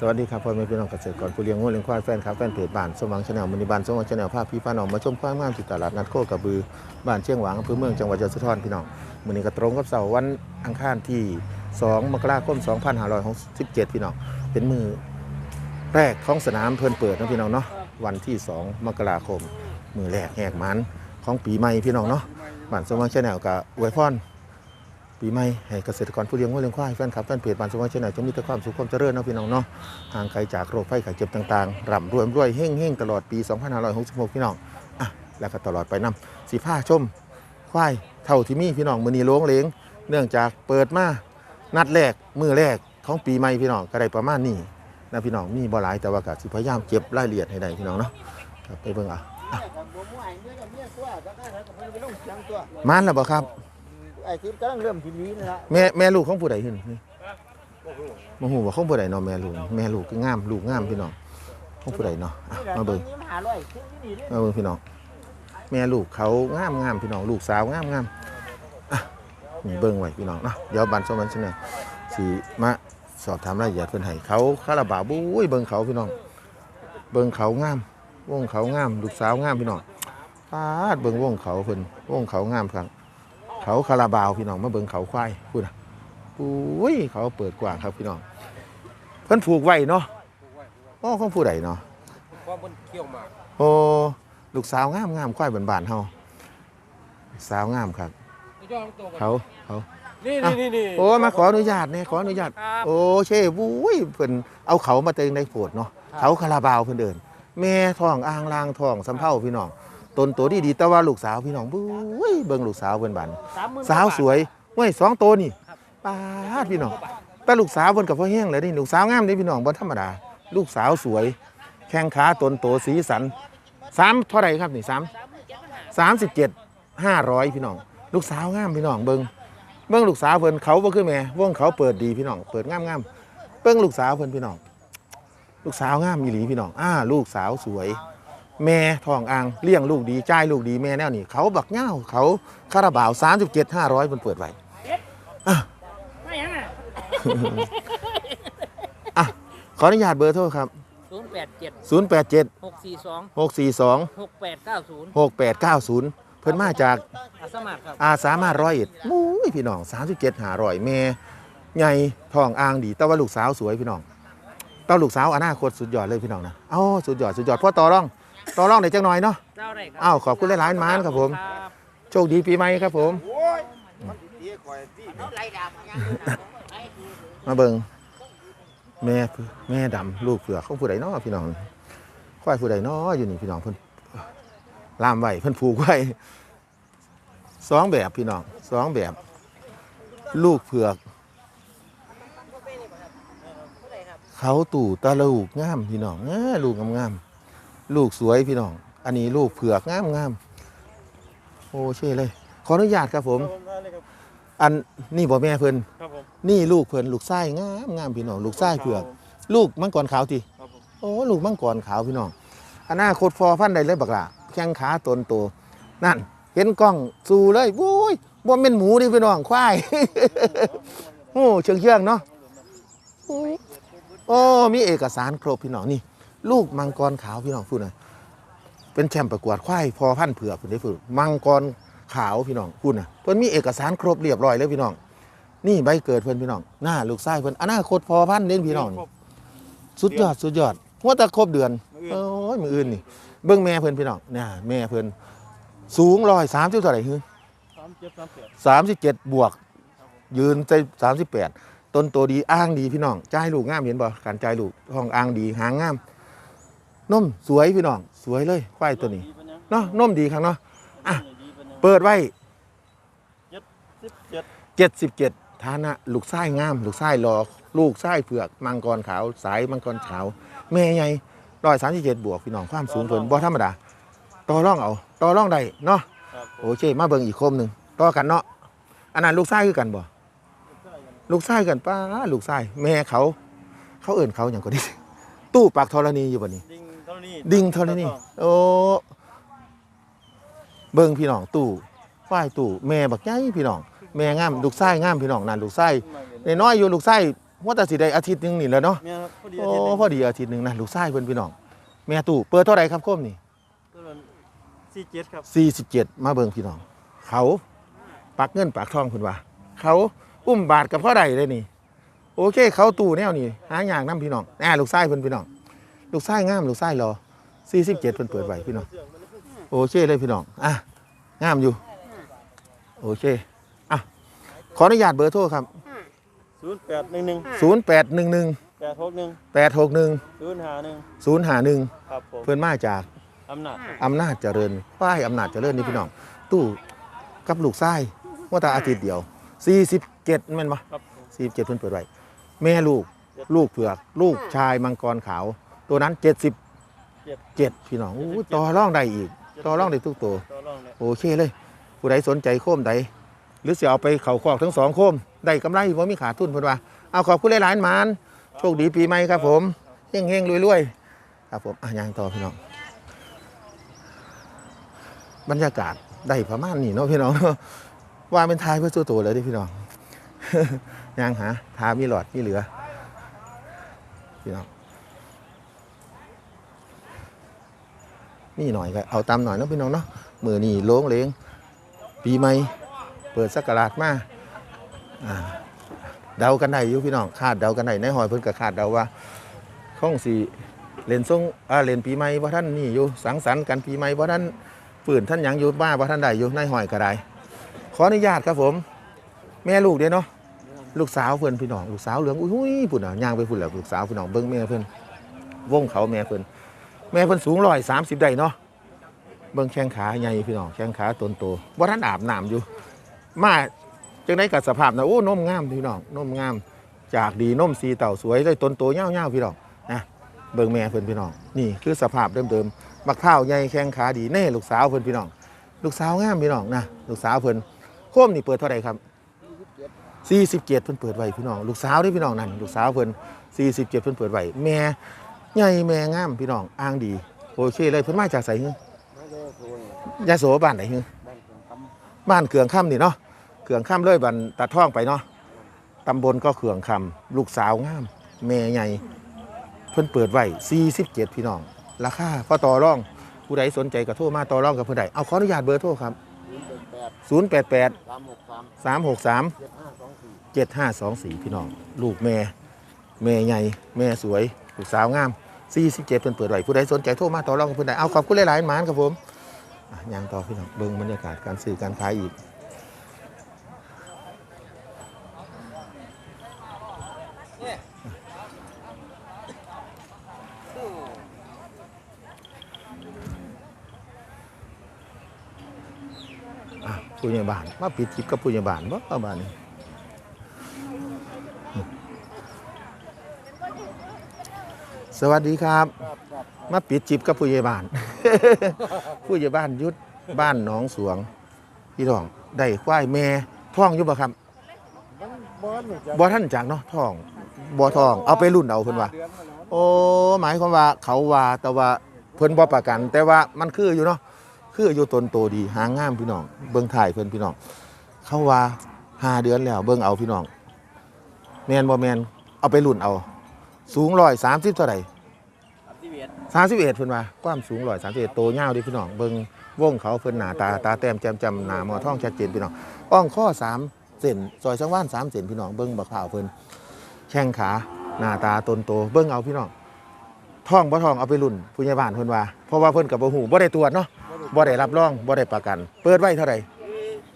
สวัสดีครับพ่อแม่พี่น้องเกษตรกรผู้เลี้ยงงูเลี้ยงควายแฟนครับแฟนเพจบ้านสมหวังชาแนลมณีบ้านสมหวังชาแนลภาพพี่ป้าน้องมาชมความงามที่ตลาดนัดโคกระบือบ้านเชียงหวางอำเภอเมืองจังหวัดยะโสธรพี่น้องมื้อนี้ก็ตรงกับเสาร์วันอังคารที่ 2 มกราคม 2567 พี่น้องเป็นมือแรกของสนามเพิ่นเปิดนะพี่น้องเนาะวันที่ 2 มกราคม มือแรกแหกมันของปีใหม่พี่น้องเนาะบ้านสมหวังชาแนลก็อวยพร ปีใหม่ให้เกษตรกรผู้เลี้ยงวัวเลี้ยงควายแฟนคลับแฟนเพจบ้านสมวัยชนจะมีแต่ความสุขความเจริญเนาะพี่น้องเนาะห่างไกลจากโรคภัยไข้เจ็บต่างๆร่ำรวยรวยเฮ่งเฮ่งตลอดปี 2566 พี่น้องอะแล้วก็ตลอดไปนํสีผ้าชมควายเท่าที่มีพี่น้องมือนีล้วงเลงเนื่องจากเปิดมานัดแรกมือแรกของปีใหม่พี่น้องก็ได้ประมาณนี้นะพี่น้องมีบ่หลายแต่ว่าก็สิพยายามเก็บรายละเอียดให้ได้พี่น้องเนาะไปเบิ่งอะมานแล้วบ่ครับ ไอ้ที่กำลังเริ่มทีนี้นะฮะแม่แม่ลูกของผู้ใดขึ้นนี่มาหูว่าของผู้ใดเนาะแม่ลูกแม่ลูกคืองามลูกงามพี่น้องของผู้ใดเนาะอะมาเบิ่งนี่มหาร้อยที่นี่นี่มาเบิ่งพี่น้องแม่ลูกเขางามงามพี่น้องลูกสาวงามงามอะนี่เบิ่งไว้พี่น้องเนาะเดี๋ยวบันสมันชนะสิมาสอบถามรายละเอียดเพิ่นให้เขาคาราบาวบุ้ยเบิ่งเขาพี่น้อง เบิ่งเขางามวงเขางาม ลูกสาวงามพี่น้องปาดเบิ่งวงเขาเพิ่นวงเขางามครับ เขาคาราบาวพี่น้องมาเบิ่งเขาควายพูดนะอุ้ยเขาเปิดกว้างครับพี่น้องเพิ่นผูกไว้เนาะโอ้ของผู้ใดเนาะเพราะมันเขี้ยวหมากโอ้ลูกสาวงามงามควายบานๆเฮาลูกสาวงามครับย่อมตัวกันเขาเขานี่อะนี่นี่โอ้มาขออนุญาตเนี่ยขออนุญาตครับโอ้เช่วุ้ยเพิ่นเอาเขามาเต็งในโพดเนาะเขาคาราบาวเพิ่นเดินแม่ท้องอ่างลางท้องสำเภาพี่น้อง ตนตัวดีดีๆแต่ว่าลูกสาวพี่น้องบุ้ยเบิ่งลูกสาวเพิ่นบันสามหมื่นสาวสวยเว้ยสองตัวนี่ปาดพี่น้องแต่ลูกสาวเพิ่นกับพ่อแห้งเลยนี่ลูกสาวงามนี่พี่น้องบ่ธรรมดา ลูกสาวสวย แข้งขาตนโตสีสันสามเท่าไหร่ครับนี่สามสามสิบเจ็ดห้าร้อยพี่น้อง ลูกสาวงามพี่น้องเบิ่งเบิ่งลูกสาวเพิ่นเขาบ่คือแม่วงเขาเปิดดีพี่น้องเปิดงามงามๆเบิ่งลูกสาวเพิ่นพี่น้อง ลูกสาวงามอีหลีพี่น้องอ่าลูกสาวสวย แม่ทองอ่างเลี้ยงลูกดีจ่ายลูกดีแม่แนวนี่เขาบักเหง้าเขาคาราบาว37 500เพิ่นเปิดไว้ไม่ยังอะอะขออนุญาตเบอร์โทรครับศูนย์แปดเจ็ด087หกสี่สอง642หกแปดเก้าศูนย์6890เพิ่นมาจากอาสมัครครับอาสามารถร้อยเอ็ดมุ้ยพี่น้อง37หาร้อยแม่ใหญ่ทองอ่างดีแต่ว่าลูกสาวสวยพี่น้องเต้าลูกสาวอนาคตสุดยอดเลยพี่น้องนะเอ้าสุดยอดสุดยอดพ่อต่อร่อง ต่อร่องได้จังหน่อยเนาะเจ้าได้ครัอ้าวขอบคุณหลายๆมานครับผม ครับโชคดีปีใหม่ครับผมเอาไล่ดาบมายังมาเบิงแม่แม่ดำลูกเผือกของผู้ใดเนาะพี่น้องควายผู้ใดเนาะอยู่นี่พี่น้องเพิ่นล่ามไว้เพิ่นผูกไว้สองแบบพี่น้องสองแบบ ลูกเผือก เขาตู่ตะลูกงามพี่น้องเอ้อลูกงามๆ ลูกสวยพี่น้อง อันนี้ลูกเผือกงามงามๆโอ้เช่เลย ขออนุญาตครับผม อันนี่บ่แม่เพิ่นครับผมนี่ลูกเพิ่นลูกไส้งามงามพี่น้อง ลูกไส้เผือก ลูกมังกรขาวทีครับผมโอ้ลูกมังกรขาวพี่น้องอนาคตพอพันธุ์ใดเลยบักล่ะแข้งขาตนโตนั่น เห็นกล้องสู่เลยวุ้ยบ่แม่นหมูนี่พี่น้องควายโอ้เชิงเชื่องๆเนาะโอ้โอ้มีเอกสารครบพี่น้องนี่ ลูกมังกรขาวพี่น้องพูดหน่อยเป็นแชมป์ประกวดควายพอพันธุ์เผือกเพิ่นได้ฝึกมังกรขาวพี่น้องพูดน่ะเพิ่นมีเอกสารครบเรียบร้อยเลยพี่น้อง นี่ใบเกิดเพิ่นพี่น้องหน้าลูกชายเพิ่นอนาคตพอพันธุ์เด่นพี่น้องนี่สุดยอดสุดยอดหัวแตะครบเดือนโอ้ยมืออื่นนี่เบิ่งแม่เพิ่นพี่น้องเนี่ยแม่เพิ่นสูงร้อยสามสิบเท่าไหร่ฮึสามเจ็ดสามแปดสามสิบเจ็ดบวก ยืนใจสามสิบแปดต้นโตดีอ้างดีพี่น้องจ่ายลูกงามเห็นบ่การจ่ายลูกห้องอ้างดีหางงาม นมสวยพี่น้อง สวยเลยควายตัวนี้เนาะนมดีครับเนาะอะเปิดไว้สิบเจ็ดเจ็ดสิบเจ็ดฐานะลูกไส้งาม ลูกไส้รอลูกไส้เผือกมังกรขาว สายมังกรขาว แม่ใหญ่ร้อยสามสิบเจ็ดบวกพี่น้องความสูงเพิ่นบ่ธรรมดาต่อร่องเอาต่อร่องได้เนาะครับโอเค มาเบิ่งอีกโคมหนึ่งต่อกันเนาะอันนั้นลูกไส้คือกันบ่ลูกไส้กันป้าลูกไส้แม่เขา เขาเอิ่นเขาอย่างก็ดีตู้ปากธรณีอยู่บ่นี้ ดิ่งเท่านี้ดิ่งธรณีโอ้เบิ่งพี่น้องตู้ฝ้ายตู้แม่บักใหญ่พี่น้องแม่งามลูกไส้งามพี่น้องนั่นลูกไส้น้อยๆอยู่ลูกไส้ว่าแต่สิได้อาทิตย์หนึงนี่แหล้วเนาะแม่ครับพอดีโอ้อาทิตย์หนึงพอดีอาทิตย์หนึงนะลูกชายเพิ่นพี่น้อง แม่ตู่เปิดเท่าไหร่ครับโคมนี่ตัวนั้นสี่เจ็ดครับ47มาเบิ่งพี่น้อง เขาปักเงินปักทองคุณว่า เขาอุ้มบาทกับพ่อใดเลยนี่ โอเค เขาตู่แนวนี่หาอย่างนํพี่น้องแน่ลูกชายเพิ่นพี่น้อง ลูกชายงามลูกชายรอ 47เพิ่นเปิดไว้พี่น้องโอเคเลยพี่น้องอะงามอยู่ โอเคอะขออนุญาตเบอร์โทรครับศูนย์แปดหนึ่งหนึ่ง0811แปดหกหนึ่ง861ศูนย์ห้าหนึ่ง051ครับผมเพิ่นมาจากอำนาจครับอำนาจเจริญป้ายอำนาจเจริญนี่พี่น้อง ตู้กับลูกไส้ว่าแต่อาทิตย์เดียว47แม่นปะครับ47เพิ่นเปิดไว้แม่ลูกลูกเผือก ลูกชายมังกรขาว ตัวนั้น 77พี่น้องอู้ต่อร่องได้อีก ต่อร่องได้ทุกตัวตัวรองเนี่ยโอเคเลย ผู้ใดสนใจโคมใดหรือเสียเอาไปเขาคอกทั้งสองโคม ได้กำไรว่ามีขาดทุนเพิ่นว่าเอาขอบคุณหลายๆหมานโชคดีปีใหม่ครับผมเฮงๆรวยๆครับผมอะยังต่อพี่น้อง บรรยากาศได้ประมาณนี้เนาะพี่น้องว่าเป็นทายเพื่อสู้ตัวเลยเดิพี่น้องยังหาทามีหลอดมีเหลือพี่น้อง นี่หน่อยก็เอาตามหน่อยนะพี่น้องเนาะมือนี่โล้งเลงปีใหม่เปิดสักราชมาเดากันได้อยู่พี่น้องคาดเดากันได้ในหอยเพิ่นก็คาดเดาว่าข้องสีเลนทรงอ่าเลนปีใหม่ว่าท่านนี่อยู่สังสรรค์กันปีใหม่ว่าท่านฝืนท่านยังอยู่บ้าว่าท่านใดอยู่ในหอยก็ได้ขออนุญาตครับผม แม่ลูกเด้เนาะลูกสาวเพิ่อนพี่น้องลูกสาวเหลืองอุ้ยปุ่นอะย่างไปพุ่นแล้วลูกสาวพี่น้องเบิ่งแม่เพิ่อนวงเขาแม่เพิ่อน แม่เพิ่นสูงร้อยสามสิบได้เนาะเบิ่งแข้งขาใหญ่พี่น้องแข้งขาตนโตว่าท่านอาบน้ำอยู่ มาจังไดกับสภาพนะโอ้นมงามพี่น้องนมงาม จากดีนมสีเต่าสวยเลยตนโตเง่าๆพี่น้องนะเบิ่งแม่เพิ่นพี่น้องนี่คือสภาพเดิมๆบักเท้าใหญ่แข้งขาดีแน่ลูกสาวเพิ่นพี่น้องลูกสาวงามพี่น้องนะลูกสาวเพิ่นโคมนี่เปิดเท่าไหร่ครับ47เพิ่นเปิดไว้พี่น้องลูกสาวด้พี่น้องนั่นลูกสาวเพิ่น47เพิ่นเปิดไว้แม่ ใหญ่แม่งามพี่น้องอ้างดี โอเคเลยเพิ่นมาจากไสฮึยาโสบ้านไหนฮึบ้านเกืองค่ำนี่เนาะเกืองค่ำเลยบ้านตาท่องไปเนาะตำบลก็เกืองค่ำลูกสาวงาม แม่ใหญ่เพิ่นเปิดไว้47 พี่น้อง ราคาก็ต่อรอง ผู้ใดสนใจก็โทรมาต่อรองกับผู้ใดเอาขออนุญาตเบอร์โทรครับ 088สามหกสาม363เจ็ดห้าสองสี่7524 พี่น้อง ลูกแม่ แม่ใหญ่ แม่สวย ลูกสาวงาม 47เพิ่นเปิดไว้ผู้ใดสนใจโทรมาต่อรองกับผู้ใดเอาขอบคุณหลายๆหมานครับผมอะยังต่อพี่น้องเบิ่งบรรยากาศการซื้อการขายอีก อะผู้ใหญ่บ้านมาปิดคลิปกับผู้ใหญ่บ้านบ่เอาบ้านนี้ สวัสดีครับครับครับ มาปิดจิบกับผู้ใหญ่บ้าน ผู้ใหญ่บ้านยุทธบ้านหนองสวง พี่น้องได้ควายแม่ท่องอยู่บ่ครับบอลนี่จะบ่ท่านจากเนาะท่องบ่ท่อง เอาไปรุ่นเอาเพิ่นว่าเดือนมาแล้วโอ้หมายความว่าเขาว่าแต่ว่าเพิ่นบ่ประกัน แต่ว่ามันคืออยู่เนาะคืออยู่ตนโตดีหางงามพี่น้อง เบิ่งถ่ายเพิ่นพี่น้อง เขาว่าห้าเดือนแล้วเบิ่งเอาพี่น้องแม่นบ่แม่นเอาไปรุ่นเอา สูง130เท่าใด สามสิบเอ็ด31เพิ่นว่าความสูง131โตยาวเดิพี่น้องเบิ่งวงเขาเพิ่นหน้าตาตาแต้มแจ่มจำหน้าหมอท้องชัดเจนพี่น้องอ้องข้อ3เส้นซอยสังว่าน3เส้นพี่น้องเบิ่งบักขาวเพิ่นแข้งขาหน้าตาตนโตเบิ่งเอาพี่น้องท่องบ่ท่องเอาไปรุ่นผู้ใหญ่บ้านเพิ่นว่าเพราะว่าเพิ่นกับบ่ฮู้บ่ได้ตรวจเนาะบ่ได้รับรองบ่ได้ประกัน เปิดไว้เท่าไหร่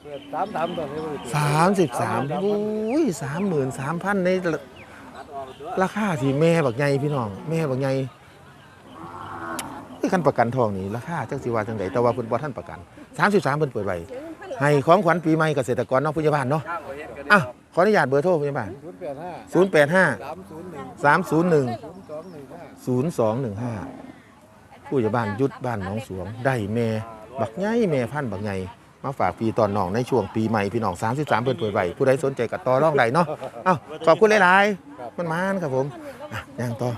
เกิดสามสามตัวนี้บ่ได้33อุ้ย33,000ในราคาที่แม่บักใหญ่พี่น้อง แม่บักให ญ่เอ้ยคันประกันทองนี่ราคาจักสิว่าจังไดแต่ว่าเพิ่นบ่ทันประกัน 33เพิ่นเปิดไว้ให้ของขวัญปีใหม่เกษตรกรเนาะผู้ใหญ่บ้านเนาะอะขออนุญาตเบอร์โทรผู้ใหญ่บ้านศูนย์แปดห้า085สามศูนย์หนึ่ง301ศูนย์สองหนึ่งห้า0215ผู้ใหญ่บ้านยุดบ้านหนองสวง ได้แม่บักใหญ่แม่พันธุ์บักใหญ่มาฝากปีตอนน้องในช่วงปีใหม่พี่น้อง 33เปิดเผยไว้ผู้ใดสนใจกับต่อรองใดเนาะเอ้าขอบคุณหลายๆมันมานครับผมอะย่างต่อ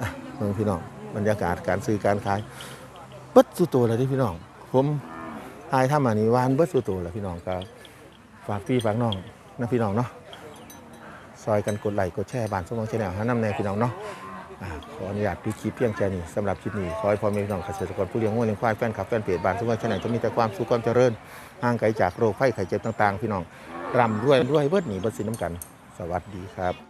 อะเมืองพี่น้อง บรรยากาศการซื้อการขายเบิดสุดตัวเลยที่พี่น้อง ผมทายทำอันนี้วานเบิดสุดตัวเลยพี่น้องก็ฝากพี่ฝากน้องนะพี่น้องเนาะซอยกันกดไลค์กดแชร์บ้านสมองแชาแนลหานำแนวพี่น้องเนาะอ่าขออนุญาตดูคลิปเพียงแค่นี้สำหรับคลิปนี้ขอให้พ่อแม่พี่น้องเกษตรกรผู้เลี้ยงวัวเลี้ยงควายแฟนคลับแฟนเพจบ้านสมองแชาแนลจะมีแต่ความสุขความเจริญห่างไกลจากโรคภัยไข้เจ็บต่างๆ พี่น้องร่ำรวยรวยเบิดหนีเบิดสินน้ำกัน สวัสดีครับ